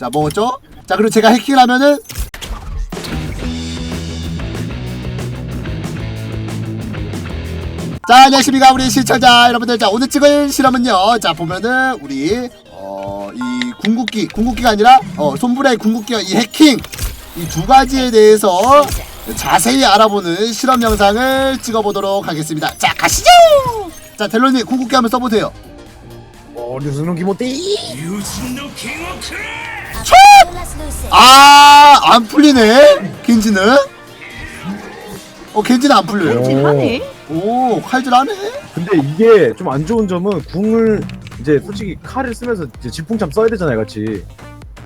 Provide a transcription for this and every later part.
자 먹었죠? 자 그리고 제가 해킹을 하면은 자 안녕하십니까 우리 시청자 여러분들. 자 오늘 찍을 실험은요. 자 보면은 우리 어 이 궁극기 궁극기가 아니라 어 손브라의 궁극기와 이 해킹. 이 두 가지에 대해서 자세히 알아보는 실험 영상을 찍어보도록 하겠습니다. 자 가시죠! 자 델로님 궁극기 한번 써보세요. 어, 류승룡 기모띠. 아 안 풀리네 겐지는 어 겐지는 안 풀려요 하네. 오 칼질하네 근데 이게 좀 안 좋은 점은 궁을 이제 솔직히 칼을 쓰면서 이제 질풍참 써야 되잖아요, 같이.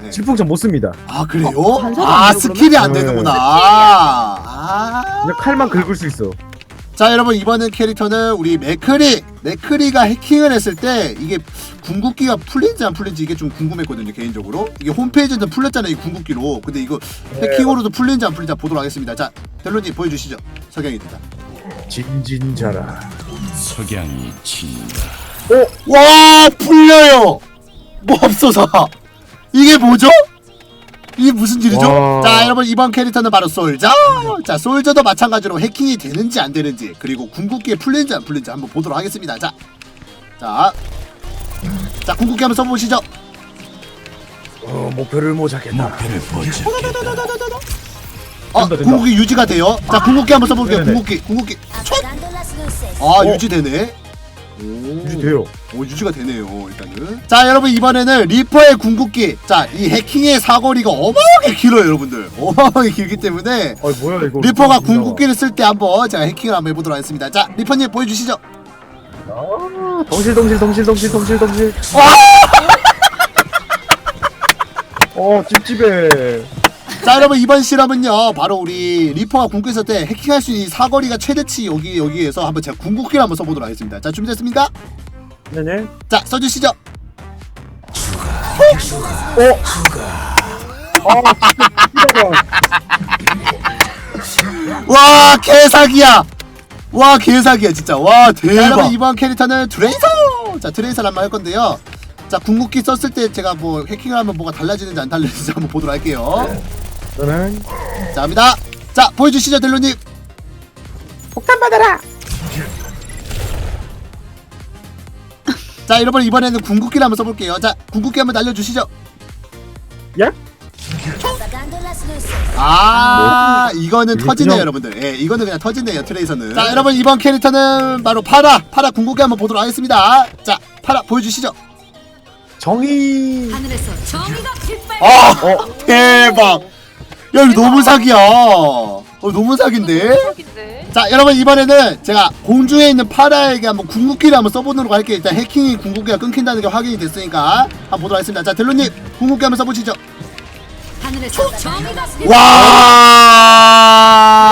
네. 질풍참 못 씁니다. 아 그래요? 어, 아 돼요, 스킬이 안 그러면? 되는구나 아. 그냥 칼만 긁을 수 있어. 자 여러분 이번엔 캐릭터는 우리 맥크리 맥크리가 해킹을 했을 때 이게 궁극기가 풀린지 안 풀린지 이게 좀 궁금했거든요 개인적으로. 이게 홈페이지에서 풀렸잖아요 이 궁극기로. 근데 이거 해킹으로도 풀린지 안 풀린지 한번 보도록 하겠습니다. 자 델로님 보여주시죠. 석양이 된다. 진진자라. 석양이 친다. 와 풀려요! 뭐 없어서. 이게 뭐죠? 이게 무슨 일이죠? 와. 자 여러분 이번 캐릭터는 바로 솔저 자 솔저도 마찬가지로 해킹이 되는지 안 되는지 그리고 궁극기에 풀리는지 안 풀리는지 한번 보도록 하겠습니다 자, 자, 자 궁극기 한번 써보시죠 어, 목표를 못 잡겠다. 목표를 보자. 어 된다, 된다. 궁극기 유지가 돼요 자 궁극기 한번 써볼게요 네네네. 궁극기 궁극기 아 어. 유지되네 오. 유지돼요. 오 유지가 되네요 일단은 자 여러분 이번에는 리퍼의 궁극기 자 이 해킹의 사거리가 어마어마하게 길어요 여러분들 어마어마하게 길기 때문에 아, 뭐야 이거. 리퍼가. 궁극기를 쓸 때 한번 제가 해킹을 한번 해보도록 하겠습니다 자 리퍼님 보여주시죠 아, 덩실 덩실 덩실 덩실 덩실 덩실. 어, 찝찝해. 자 여러분 이번 실험은요 바로 우리 리퍼가 궁극기 쓸때 해킹할 수 있는 이 사거리가 최대치 여기 여기에서 한번 제가 궁극기를 한번 써보도록 하겠습니다. 자 준비됐습니까? 네네. 자 써주시죠. 와 개사기야. 와 개사기야 진짜. 와 대박. 자, 여러분 이번 캐릭터는 트레이서. 자 트레이서를 한번 할 건데요. 자 궁극기 썼을 때 제가 뭐 해킹을 하면 뭐가 달라지는지 안 달라지는지 한번 보도록 할게요 저는 자 갑니다. 자 보여주시죠 델로님. 폭탄 받아라. 자 여러분 이번에는 궁극기를 한번 써볼게요. 자 궁극기 한번 날려주시죠. 야? 아 이거는 이거 터지네요 그냥- 여러분들. 예 이거는 그냥 터지네요 트레이서는. 자 여러분 이번 캐릭터는 바로 파라. 파라 궁극기 한번 보도록 하겠습니다. 자 파라 보여주시죠. 정의. 하늘에서 정의가. 아 어, 대박 야 이거 너무 사기야. 어 너무 사기인데. 자 여러분 이번에는 제가 공중에 있는 파라에게 한번 궁극기를 한번 써보도록 할게요. 일단 해킹이 궁극기가 끊긴다는 게 확인이 됐으니까 한번 보도록 하겠습니다. 자 델로님 궁극기 한번 써보시죠. 하늘에서 정의가 빛발. 와!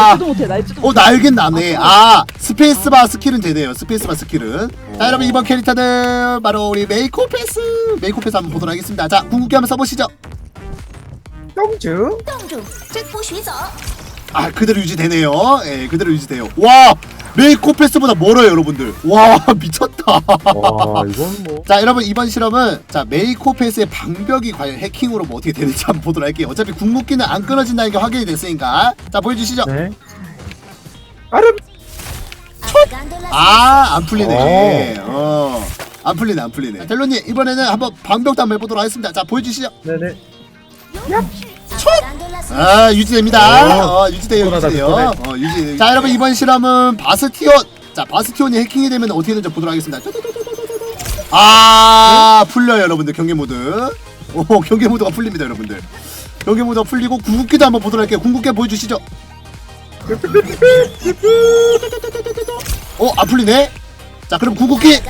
날지도 못해. 날지도. 어 날긴 나네. 아 스페이스바 스킬은 되네요. 스페이스바 스킬은. 자 여러분 이번 캐릭터는 바로 우리 메이코패스. 메이코패스 한번 보도록 하겠습니다. 자 궁극기 한번 써보시죠 똥주. 아 그대로 유지되네요. 예 그대로 유지돼요. 와 메이코 패스보다 멀어요 여러분들. 와 미쳤다. 와, 이건 뭐. 자 여러분 이번 실험은 자 메이코 패스의 방벽이 과연 해킹으로 뭐 어떻게 되는지 한번 보도록 할게요. 어차피 궁극기는 안 끊어진다는 게 확인이 됐으니까. 자 보여주시죠. 네. 아름. 아 안 풀리네. 어 안 풀리네 안 풀리네. 델로님 이번에는 한번 방벽도 한번 해보도록 하겠습니다. 자 보여주시죠. 네네. 아 유지됩니다. 어, 어 유지돼요 뻔하다, 유지돼요. 뻔해. 어 유지 자 여러분 이번 실험은 바스티온. 자 바스티온이 해킹이 되면 어떻게 되는지 보도록 하겠습니다. 아 풀려요 여러분들 경계 모드. 오 경계 모드가 풀립니다 여러분들. 경계 모드가 풀리고 궁극기도 한번 보도록 할게요. 궁극기 보여주시죠. 어안 풀리네? 자 그럼 궁극기.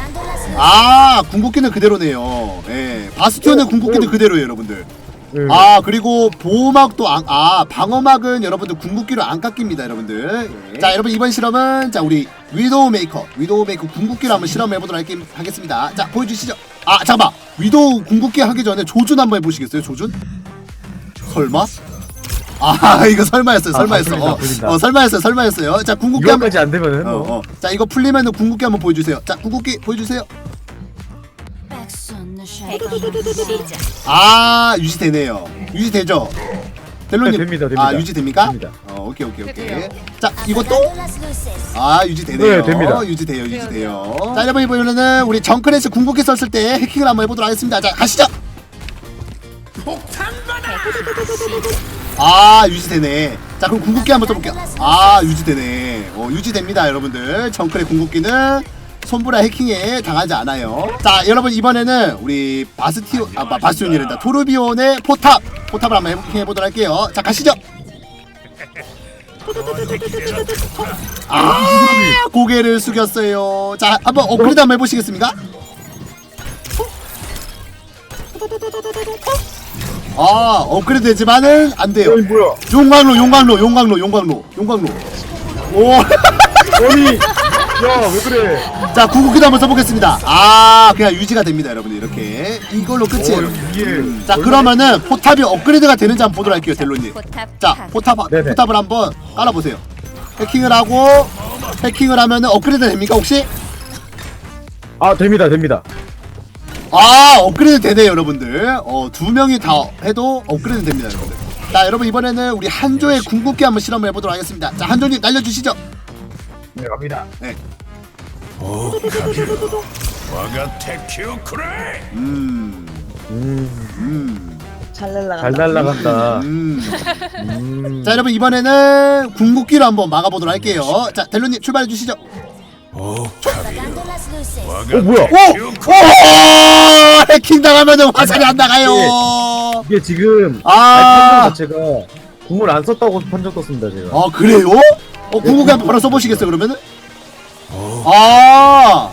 아 궁극기는 그대로네요. 예 바스티온의 궁극기는 그대로예요 여러분들 네. 아 그리고 보호막도 안, 아 방어막은 여러분들 궁극기로 안 깎입니다 여러분들 자 여러분 이번 실험은 자 우리 위도우 메이커 위도우 메이커 궁극기로 한번 실험해 보도록 하겠습니다 자 보여주시죠 아 잠깐만 위도우 궁극기 하기 전에 조준 한번 해보시겠어요 조준 설마 아 이거 설마였어요 아, 설마였어 안 풀린다, 어, 안 풀린다. 어 설마였어요 설마였어요 자 궁극기 한번 이거까지 안 되면은 어, 뭐. 어. 자 이거 풀리면은 궁극기 한번 보여주세요 자 궁극기 보여주세요. 아 유지되네요. 유지되죠? 델로님 네, 됩니다, 됩니다. 아 유지됩니까? 됩니다. 어 오케이 오케이 오케이. 돼요. 자 이것도 아 유지되네요. 네, 됩니다. 유지돼요 유지돼요. 자 여러분 이번에는 우리 정크레스 궁극기 썼을 때 해킹을 한번 해보도록 하겠습니다. 자 가시죠. 아 유지되네. 자 그럼 궁극기 한번 써볼게요. 아 유지되네. 어 유지됩니다 여러분들. 정크레 궁극기는 손브라 해킹에 당하지 않아요. 자 여러분 이번에는 우리 바스티오 아 바- 바스티온이란다. 토르비온의 포탑 포탑을 한번 해킹해 보도록 할게요. 자 가시죠. 아 고개를 숙였어요. 자 한번 업그레이드 한번 해보시겠습니까? 아 업그레이드 되지만은 안 돼요. 어이 뭐야? 용광로 용광로 용광로 용광로 용광로. 오. 아니 야왜 그래? 자 궁극기도 한번 써보겠습니다. 아 그냥 유지가 됩니다 여러분들 이렇게 이걸로 끝이에요. 어, 이게 음, 자 그러면은 포탑이 업그레이드가 되는지 한번 보도록 할게요 델로님. 포탑. 자 탁. 포탑 네네. 포탑을 한번 깔아보세요. 해킹을 하고 해킹을 하면은 업그레이드 됩니까 혹시? 아 됩니다 됩니다. 아 업그레이드 되네요 여러분들. 어두 명이 다 해도 업그레이드 됩니다 여러분들. 자 여러분 이번에는 우리 한조의 궁극기 한번 실험을 해보도록 하겠습니다. 자 한조님 날려주시죠. 네 갑니다. 오 가비로 와가 테큐 쿠레 음, 음, 음, 잘 날라간다. 잘 날라간다. 음. 음. 자 여러분 이번에는 궁극기로 한번 막아보도록 할게요. 자 델로님 출발해 주시죠. 오 가비로 어 와가 뭐야? 오! 오! 해킹 당하면은 화살이 안 나가요. 이게 지금 아. 아 판정 자체가 궁을 안 썼다고 판정 떴습니다 제가. 아 그래요? 어 궁극기 한번 바로 써보시겠어요 그러면은? 아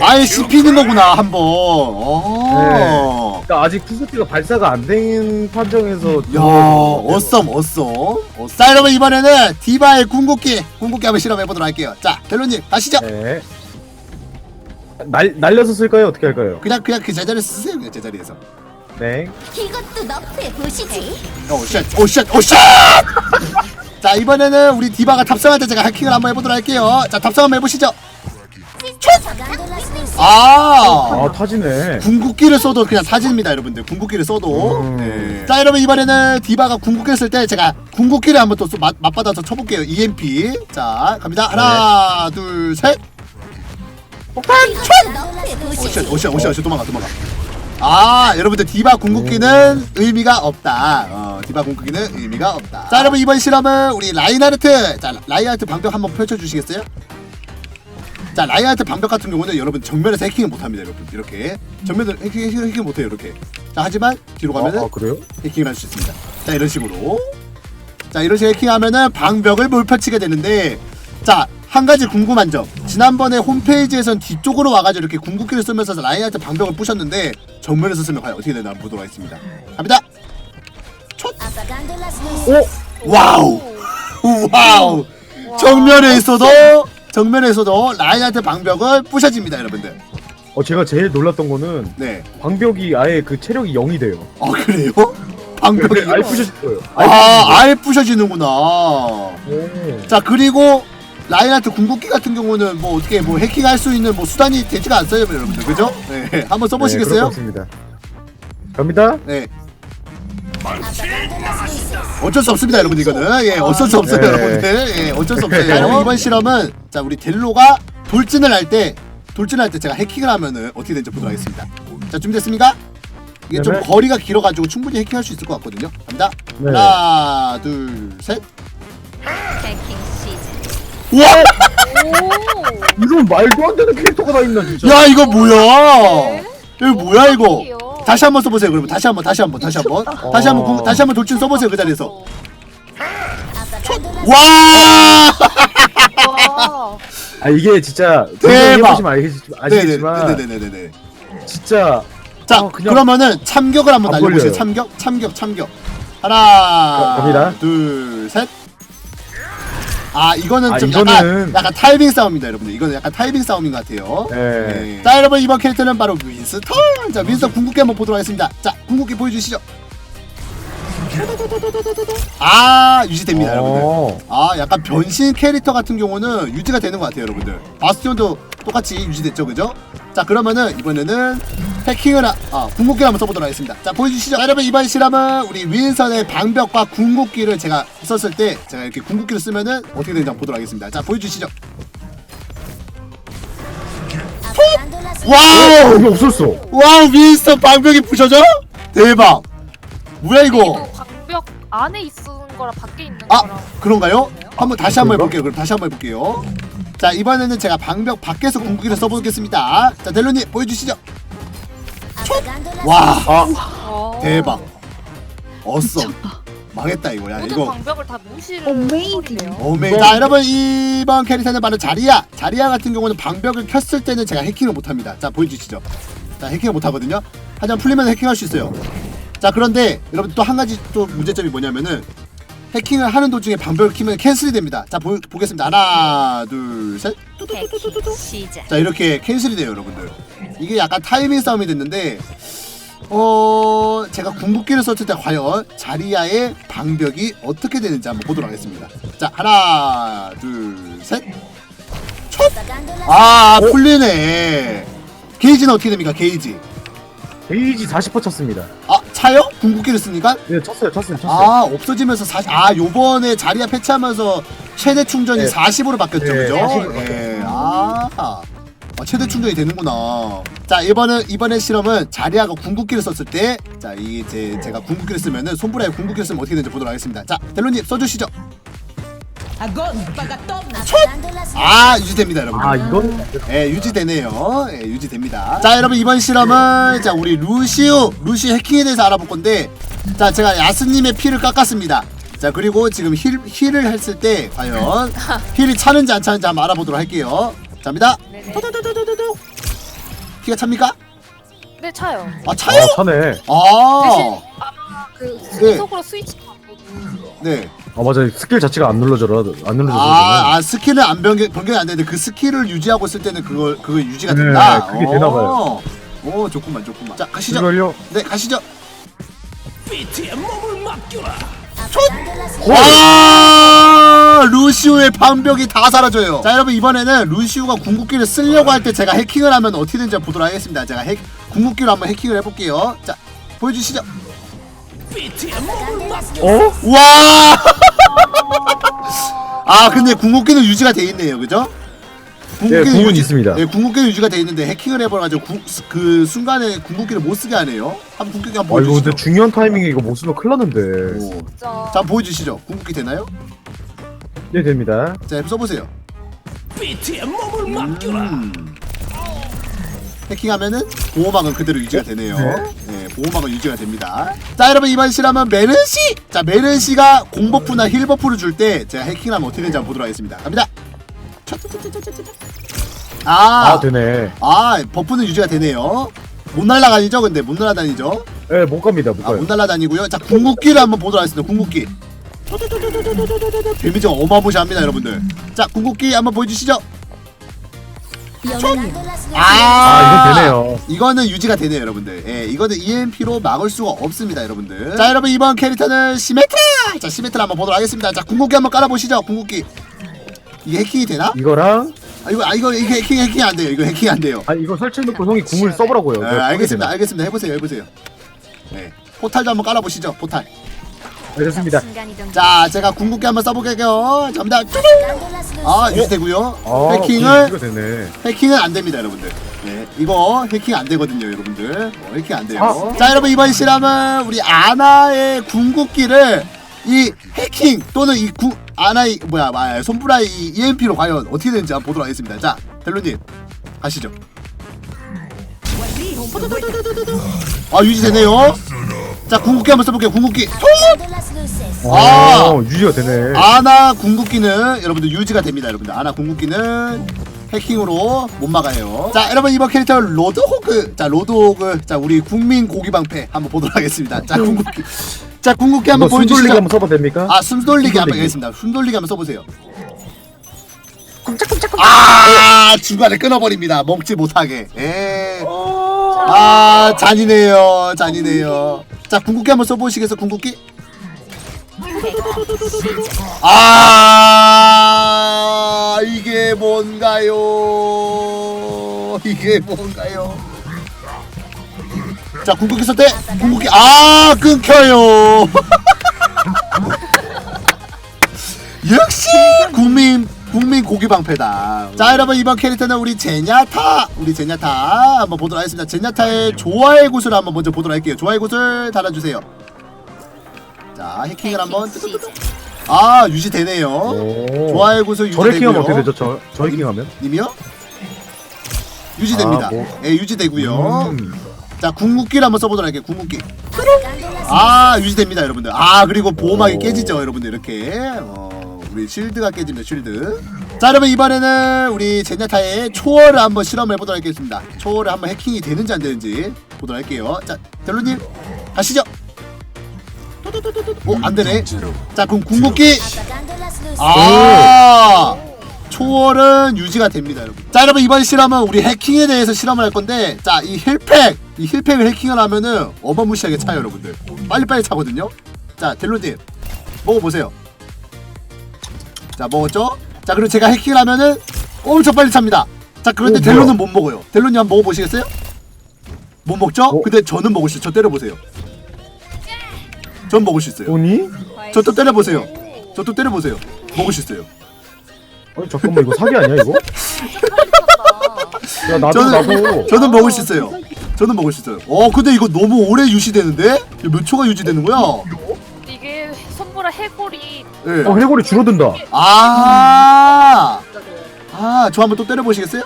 아예 씹히는 거구나 한 번. 어. 그러니까 아직 투스티가 발사가 안 된 판정에서 야 어썸 어썸. 어, 자 여러분 이번에는 디바의 궁극기 궁극기 한번 실험해 보도록 할게요. 자 델로님 가시죠. 네. 날 날려서 쓸까요? 어떻게 할까요? 그냥 그냥 그 제자리 쓰세요 그냥 제자리에서. 네. 이것도 너프에 보시지. 오 쉣 오 쉣 오 쉣 자 이번에는 우리 디바가 탑승할 때 제가 해킹을 한번 해보도록 할게요. 자 탑승 한번 해보시죠. 아. 아 타지네. 궁극기를 써도 그냥 사진입니다 여러분들. 궁극기를 써도. 음. 네. 자 여러분 이번에는 디바가 궁극기를 쓸때 제가 궁극기를 한번 또 쏘- 맛, 맛받아서 쳐볼게요. EMP 자 갑니다. 하나 둘셋. 오쉣 오쉣 오쉣 오쉣 도망가 도망가. 아 여러분들 디바 궁극기는 의미가 없다. 어, 디바 궁극기는 의미가 없다. 자 여러분 이번 실험은 우리 라인하르트 자 라인하르트 방벽 한번 펼쳐주시겠어요? 자 라인하르트 방벽 같은 경우는 여러분 정면에서 해킹을 못합니다 여러분. 이렇게. 정면에서 해킹, 해킹, 해킹 못해요 이렇게. 자 하지만 뒤로 가면은 아, 아 그래요? 해킹을 할 수 있습니다. 자 이런 식으로. 자 이런 식으로 해킹하면은 방벽을 못 펼치게 되는데 자 한 가지 궁금한 점. 지난번에 홈페이지에선 뒤쪽으로 와가지고 이렇게 궁극기를 쓰면서 라인한테 방벽을 부셨는데 정면에서 쓰면 과연 어떻게 되나 한번 보도록 하겠습니다. 갑니다 오 와우 와우 정면에 있어도 정면에 있어도 라인한테 방벽을 부셔집니다 여러분들 어 제가 제일 놀랐던 거는 네 방벽이 아예 그 체력이 0이 돼요. 어 그래요? 방벽이 아예 부셔질 거예요. 아 아예 부셔지는구나 오. 자 그리고 라인하트 궁극기 같은 경우는 뭐 어떻게 뭐 해킹할 수 있는 뭐 수단이 되지가 않어요 여러분들 그죠? 네 한번 써보시겠어요? 네, 그렇습니다. 갑니다. 네 어쩔 수 없습니다 여러분들 이거는 예 어쩔 수 없어요 네. 여러분들 예 어쩔 수 없어요 자, 여러분 이번 실험은 자 우리 델로가 돌진을 할 때 돌진을 할때 제가 해킹을 하면은 어떻게 되는지 보도록 하겠습니다 자 준비됐습니까? 이게 좀 네네. 거리가 길어가지고 충분히 해킹할 수 있을 것 같거든요 갑니다 네. 하나 둘셋. 우와 이런 말도 안 되는 캐릭터가 다 있나 진짜. 야 이거 뭐야? 네. 이거 뭐야 이거? 다시 한 번 써보세요. 그러면 다시 한 번 다시 한 번 다시 한 번 다시 한번 궁- 다시 한 번 돌진 써보세요 그 자리에서. 와 와. 아 이게 진짜 대박. 해보시면 알겠지- 아시겠지만 네네네네네. 진짜 자 어, 그냥- 그러면은 참격을 한번 안 날려보세요. 걸려요. 참격 참격 참격. 하나 갑니다. 둘 셋. 아 이거는 아, 좀 이거는- 약간 약간 타이밍 싸움입니다 여러분들. 이거는 약간 타이밍 싸움인 것 같아요. 네. 자 여러분 이번 캐릭터는 바로 윈스턴. 자 윈스턴 궁극기 한번 보도록 하겠습니다. 자 궁극기 보여주시죠. 아 유지됩니다 여러분들. 어. 아 약간 변신 캐릭터 같은 경우는 유지가 되는 것 같아요 여러분들. 바스티온도 똑같이 유지됐죠 그죠? 자 그러면은 이번에는 해킹을 하, 아, 궁극기를 한번 써보도록 하겠습니다. 자 보여주시죠. 자, 여러분 이번 실험은 우리 윈선의 방벽과 궁극기를 제가 썼을 때 제가 이렇게 궁극기를 쓰면은 어떻게 되는지 한번 보도록 하겠습니다. 자 보여주시죠. 와우! 여기 없었어. 와우 윈스턴 방벽이 부셔져? 대박 뭐야 이거 방벽 안에 있는 거랑 밖에 있는 아 거랑 그런가요? 한번 다시 한번? 해볼게요 그럼 다시 한번 해볼게요 자 이번에는 제가 방벽 밖에서 궁극기를 써보겠습니다 자 델로님 보여주시죠 와. 어. 대박. 어썸 망했다 이거. 야 모든 이거. 방벽을 다 무시를 어메이징. 해버리네요. 어메이 자 여러분 이번 캐릭터는 바로 자리야. 자리야 같은 경우는 방벽을 켰을 때는 제가 해킹을 못합니다. 자 보여주시죠. 자 해킹을 못하거든요. 하지만 풀리면 해킹할 수 있어요. 자 그런데 여러분 또 한 가지 또 문제점이 뭐냐면은 해킹을 하는 도중에 방벽을 키면 캔슬이 됩니다. 자 보, 보겠습니다. 하나 둘셋. 해킹 시작. 자 이렇게 캔슬이 돼요 여러분들. 이게 약간 타이밍 싸움이 됐는데 어 제가 궁극기를 썼을 때 과연 자리야의 방벽이 어떻게 되는지 한번 보도록 하겠습니다. 자 하나 둘 셋 아 풀리네. 게이지는 어떻게 됩니까 게이지? 베이지 40% 쳤습니다. 아 차요? 궁극기를 쓰니까 네, 쳤어요, 쳤어요, 쳤어요. 아 없어지면서 40, 아 요번에 자리야 패치하면서 최대 충전이 네. 40으로 바뀌었죠 네, 그죠? 40 으로 예. 아, 아 최대 충전이 되는구나 자 이번은 이번에 실험은 자리아가 궁극기를 썼을 때 자 이 제 제가 궁극기를 쓰면은 손브라에 궁극기를 쓰면 어떻게 되는지 보도록 하겠습니다 자 델로님 써주시죠 아 유지됩니다 여러분 아, 이건 예, 유지되네요. 예, 유지됩니다. 자, 여러분 이번 실험은 자 우리 루시우 루시 해킹에 대해서 알아볼 건데, 자 제가 야스님의 피를 깎았습니다. 자 그리고 지금 힐 힐을 했을 때 과연 힐이 차는지 안 차는지 한번 알아보도록 할게요. 자입니다. 피가 찹니까? 네 차요. 아 차요? 아, 차네. 대신 아, 아마 그 네. 속으로 스위치 바꾸고 네. 아, 맞아. 스킬 자체가 안 눌러져라. 안 눌러져서. 아, 아 스킬은 안 변경 변경이 안 되는데 그 스킬을 유지하고 있을 때는 그걸 그거 유지가 네, 된다. 그게 되나 봐요. 오, 좋구만, 좋구만. 자 가시죠. 이걸요. 네, 가시죠. 비트의 몸을 맡겨라. 와 루시우의 방벽이 다 사라져요 자 여러분 이번에는 루시우가 궁극기를 쓰려고 할 때 제가 해킹을 하면 어떻게 되는지 보도록 하겠습니다 제가 핵, 궁극기로 한번 해킹을 해볼게요 자 보여주시죠. 어? 와! 아 근데 궁극기는 유지가 돼 있네요 그죠? 네, 궁은 있습니다. 네, 궁극기는 유지가 돼 있는데 해킹을 해버려가지고 구, 그 순간에 궁극기를 못 쓰게 하네요 한번 궁극기 한 번 아, 이거 보여주시죠 근데 중요한 타이밍에 이거 못 쓰면 큰일 났는데. 오. 진짜 자 한번 보여주시죠 궁극기 되나요? 네, 됩니다. 자 한번 써보세요 비트의 몸을 맡겨라. 음. 해킹하면은 보호막은 그대로 유지가 되네요. 네. 보호막은 유지가 됩니다. 자, 여러분 이번 실험은 메르시. 자, 메르시가 공버프나 힐버프를 줄 때 제가 해킹하면 어떻게 되는지 한번 보도록 하겠습니다. 갑니다. 아, 아, 되네. 아, 버프는 유지가 되네요. 못 날아다니죠, 근데 못 날아다니죠. 네, 못 갑니다. 못 아, 가요. 못 날아다니고요. 자, 궁극기를 한번 보도록 하겠습니다. 궁극기. 데미지가 어마무시합니다, 여러분들. 자, 궁극기 한번 보여주시죠. 아, 아, 이건 되네요. 이거는 유지가 되네요, 여러분들. 예, 이거는 EMP로 막을 수가 없습니다, 여러분들. 자, 여러분 이번 캐릭터는 시메트라. 자, 시메트라 한번 보도록 하겠습니다. 자, 궁극기 한번 깔아보시죠, 궁극기. 이게 해킹이 되나? 이거랑 아, 이거, 아, 이거, 이게 해킹, 해킹이 안 돼요. 이거 해킹이 안 돼요. 아, 이거 설치해놓고 형이 궁을 써보라고요. 네, 알겠습니다, 알겠습니다. 해보세요, 해보세요. 네, 포탈도 한번 깔아보시죠, 포탈. 순간이동. 자, 제가 궁극기 한번 써볼게요. 갑니다. 아, 유지 되고요. 아, 해킹을 이거 되네. 해킹은 안 됩니다, 여러분들. 네, 이거 해킹 안 되거든요, 여러분들. 어, 해킹 안 돼요. 아. 자, 여러분 이번 실험은 우리 아나의 궁극기를 이 해킹 또는 이 구, 아나의 뭐야, 아, 손브라의 이 EMP로 과연 어떻게 되는지 한번 보도록 하겠습니다. 자, 델로님 가시죠. 아, 유지 되네요. 자, 궁극기 한번 써볼게요. 궁극기. 아. 아, 유지가 되네. 아나 궁극기는 여러분들 유지가 됩니다 여러분들. 아나 궁극기는 해킹으로 못 막아요. 자 여러분 이번 캐릭터 로드호그. 자 로드호그. 자 우리 국민 고기방패 한번 보도록 하겠습니다. 자 궁극기. 자 궁극기 이거 한번 숨 돌리기 보여주시죠. 한번 써봐도 됩니까? 아 숨돌리기 한번 숨돌리기. 하겠습니다. 숨돌리기 한번 써보세요. 아 중간에 끊어버립니다. 먹지 못하게. 예. 아 잔이네요. 잔이네요 자 궁극기 한번 써보시겠어 궁극기? 아 이게 뭔가요? 이게 뭔가요? 자 궁극기 쓸 때 궁극기 아 끊겨요. 역시 국민 국민 고기 방패다 자 여러분 이번 캐릭터는 우리 제냐타 우리 제냐타 한번 보도록 하겠습니다 제냐타의 좋아의 곳을 한번 먼저 보도록 할게요 좋아의 곳을 달아주세요 자 해킹을 한번. 아 유지되네요 오. 좋아의 곳을 저 해킹하면 어떻게 유지되고요 되죠? 저, 저 해킹하면? 님이요? 유지됩니다 아, 뭐. 예 유지되고요 음. 자 궁극기를 한번 써보도록 할게요 궁극기 아 유지됩니다 여러분들 아 그리고 보호막이 오. 깨지죠 여러분들 이렇게 어, 우리 실드가 깨집니다 실드. 자 여러분 이번에는 우리 제냐타의 초월을 한번 실험해 보도록 하겠습니다. 초월을 한번 해킹이 되는지 안 되는지 보도록 할게요. 자 델로님 가시죠. 오 안되네. 자 그럼 궁극기. 아 초월은 유지가 됩니다 여러분. 자 여러분 이번 실험은 우리 해킹에 대해서 실험을 할 건데 자 이 힐팩 이 힐팩을 해킹을 하면은 어마무시하게 차요 여러분들. 빨리빨리 차거든요. 자 델로님 먹어보세요 자 먹었죠 자 그리고 제가 해킹을 하면은 엄청 빨리 찹니다 자 그런데 오, 델로는 뭐야? 못 먹어요 델로님 한번 먹어보시겠어요? 못 먹죠? 어? 근데 저는 먹을 수 있어요 저 때려보세요 전 먹을 수 있어요 오니? 저 또 때려보세요 저 또 때려보세요 먹을 수 있어요 아니 잠깐만 이거 사기 아니야 이거? 야 나도 저는 나도 저는 먹을 수 있어요. 저는 먹을 수 있어요. 어 근데 이거 너무 오래 유지되는데? 이거 몇 초가 유지되는 거야? 이게 손보라 해골이 예. 어 해골이 줄어든다 아. 아, 저 한번 또 때려 보시겠어요?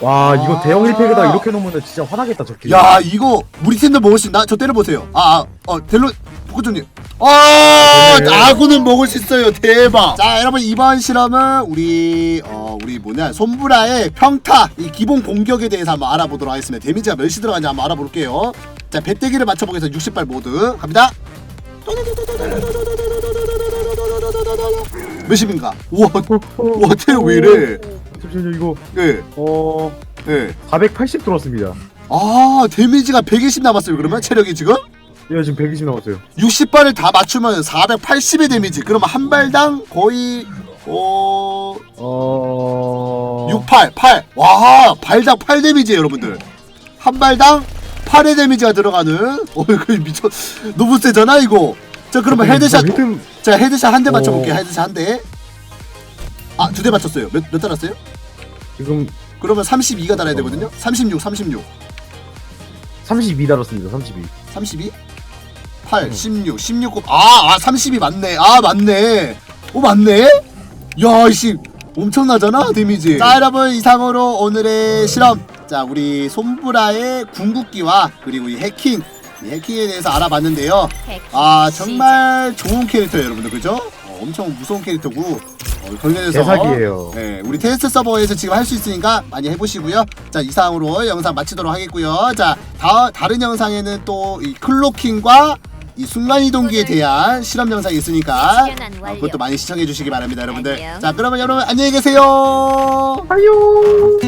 와 이거 대형 아. 1팩에다 이렇게 놓으면 진짜 화나겠다 저기 야, 이거 우리 팀도 먹을 수 있나? 저 때려 보세요. 아, 아, 어, 델로 포크존님. 아, 네. 아구는 먹을 수 있어요. 대박. 자, 여러분 이번 실험은 우리 어, 우리 뭐냐? 손브라의 평타 이 기본 공격에 대해서 한번 알아보도록 하겠습니다. 데미지가 몇이 들어가냐 한번 알아볼게요. 자, 배때기를 맞춰 보겠습니다. 60발 모드 갑니다. 몇 십인가? 우와, 우와, 태왜 이래? 잠시만요 이거 예, 어... 예. 480 들어왔습니다 아, 데미지가 120 남았어요. 그러면 체력이 지금? 예 지금 120 남았어요 60발을 다 맞추면 480의 데미지. 그러면 한 발당 거의 어 어... 68, 8. 와, 발당 8 데미지예요, 여러분들. 한 발당 8의 데미지가 들어가는. 어, 이거 미쳐. 너무 세잖아, 이거. 자, 그러면 헤드샷. 히든 자, 헤드샷 한 대 맞춰 볼게요. 오. 헤드샷 한 대. 아, 두 대 맞췄어요. 몇 몇 달았어요? 지금 그러면 32가 달아야 되거든요. 36, 36. 32 달았습니다 32 32? 8, 16, 16, 곱- 아, 아, 32 맞네. 아, 맞네. 오, 맞네? 야, 이씨. 엄청나잖아, 데미지. 자, 여러분, 이상으로 오늘의 실험. 자, 우리 손브라의 궁극기와 그리고 이 해킹. 이 해킹에 대해서 알아봤는데요. 아, 정말 좋은 캐릭터예요, 여러분들. 그죠? 어, 엄청 무서운 캐릭터고. 어, 관련해서. 대사기예요 네, 우리 테스트 서버에서 지금 할 수 있으니까 많이 해보시고요. 자, 이상으로 영상 마치도록 하겠고요. 자, 다, 다른 영상에는 또 이 클로킹과 이 순간이동기에 대한 실험 영상이 있으니까 어. 그것도 많이 시청해 주시기 바랍니다, 여러분들. 안녕. 자, 그러면 여러분 안녕히 계세요. 아유